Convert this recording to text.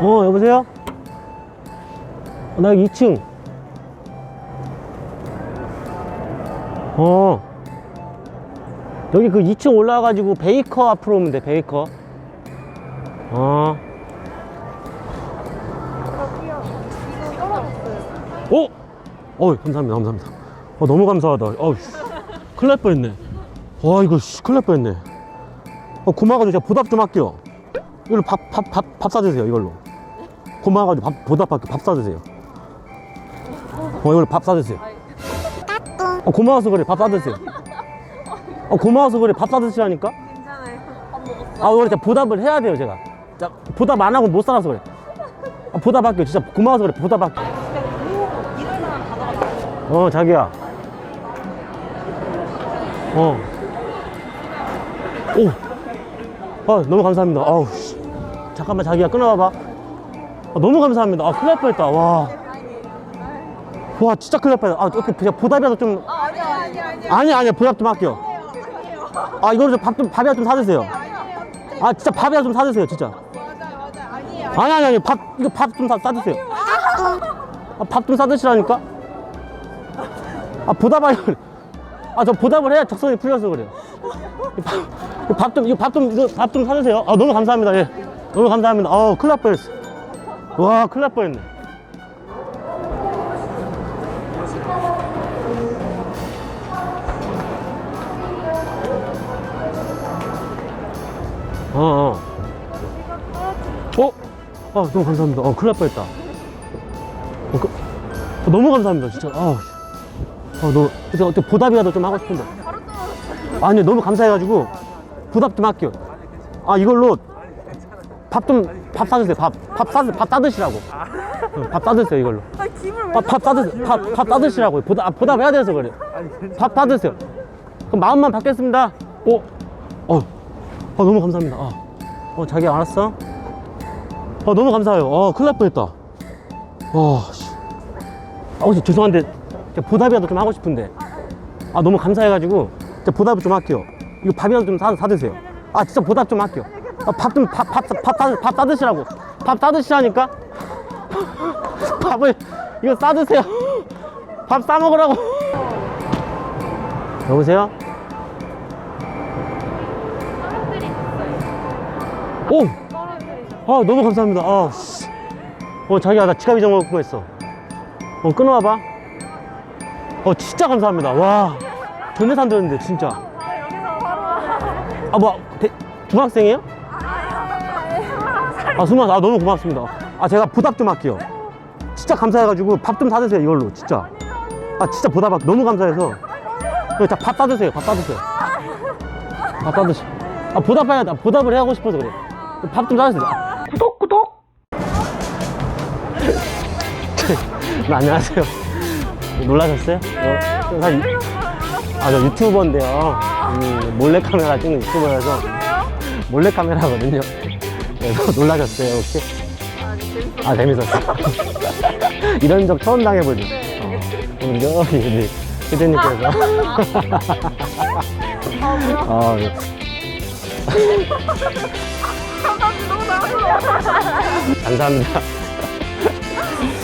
어, 여보세요? 어, 나 여기 2층. 어. 여기 그 2층 올라와가지고 베이커 앞으로 오면 돼, 베이커. 어. 오! 어 감사합니다, 감사합니다. 어, 너무 감사하다. 어우, 씨. 큰일 날 뻔했네. 와, 이거, 씨, 큰일 날 뻔했네. 어, 고마워가지고 제가 보답 좀 할게요. 이걸로 밥, 밥, 밥, 밥 사드세요, 이걸로. 고마워가지고 밥, 보답할게요. 밥 사드세요. 어, 이걸로 밥 사드세요. 어, 고마워서 그래, 밥 사드세요. 어, 고마워서 그래, 밥 사드시라니까? 괜찮아요. 밥 먹었어. 아, 진짜 보답을 해야 돼요, 제가. 자, 보답 안 하고 못 살아서 그래. 아, 보답할게요. 진짜 고마워서 그래, 보답할게요. 이런 사람 가져가. 어, 자기야. 어. 오. 아, 너무 감사합니다. 아우, 씨. 잠깐만, 자기야, 끊어봐봐. 아, 너무 감사합니다. 아, 큰일 날 뻔했다. 와. 와, 진짜 큰일 날 뻔했다. 아, 이렇게 그냥 보답이라도 좀. 아, 아니야, 아니야, 아니야. 아니, 아니야, 보답 좀 할게요. 아, 이거를 좀밥 좀, 밥이라도 좀 사드세요. 아, 진짜 밥이라도 좀 사드세요, 진짜. 맞아요, 맞아요. 아니에요. 아니, 아니, 아니, 밥, 이거 밥 좀 싸드세요. 아, 밥 좀 싸드시라니까? 아, 보답하려. 아, 저 보답을 해야 적성이 풀려서 그래요. 이 밥, 밥 좀, 이거 밥 좀, 이거 밥 좀 사주세요. 아, 너무 감사합니다. 예. 너무 감사합니다. 아우, 큰일 날 뻔했어. 와, 큰일 날 뻔했네. 어, 어. 어? 아, 너무 감사합니다. 어, 큰일 날 뻔했다. 어, 그, 어, 너무 감사합니다, 진짜. 아, 아, 너, 그래서 어떻게 보답이라도 좀 하고 싶은데. 아니, 너무 감사해가지고, 보답 좀 할게요. 아, 이걸로 밥 좀, 밥 사드세요. 밥. 밥 싸, 밥 싸드시라고. 응, 밥 싸드세요, 이걸로. 아, 김을 왜 아, 밥 싸드세요. 밥, 밥 싸드시라고. 보답, 아, 보답 해야 돼서 그래. 밥 싸드세요. 그럼 마음만 받겠습니다. 어, 어, 어, 너무 감사합니다. 아, 어, 자기 알았어? 어, 너무 감사해요. 어, 큰일 날 뻔했다. 와, 씨. 아, 혹시 죄송한데, 제가 보답이라도 좀 하고 싶은데. 아, 너무 감사해가지고, 제가 보답을 좀 할게요. 이거 밥이라도 좀 사, 사드세요. 아, 진짜 보답 좀 할게요. 아, 밥 좀, 밥, 밥, 밥, 밥, 밥 싸드시라고. 밥 싸드시라니까? 밥을, 이거 싸드세요. 밥 싸먹으라고. 여보세요? 오! 아, 너무 감사합니다. 아, 씨. 어, 자기야, 나 지갑 잊어먹을 뻔했어. 어, 끊어와봐. 어, 진짜 감사합니다. 와. 전재산 들었는데, 진짜. 아, 바로. 아, 뭐, 대, 중학생이에요? 아, 살. 아, 너무 고맙습니다. 아, 제가 보답 좀 할게요. 진짜 감사해가지고 밥 좀 사드세요, 이걸로. 진짜. 아, 진짜 보답. 너무 감사해서. 네, 자, 밥 사드세요. 밥 사드세요. 밥 사드세요. 아, 보답해야 돼. 보답을 해하고 싶어서 그래. 밥 좀 사주세요. 아, 구독, 구독! 네, 안녕하세요. 놀라셨어요? 어, 사실 아, 저 유튜버인데요. 음, 몰래카메라 찍는 유튜버여서 몰래카메라거든요. 그래서 놀라셨어요, 혹시? 아, 재밌었어요. 이런 적 처음 당해보죠. 어, 오늘 여기 우리 피디님께서. 어, 예. 너무 나왔어. 감사합니다.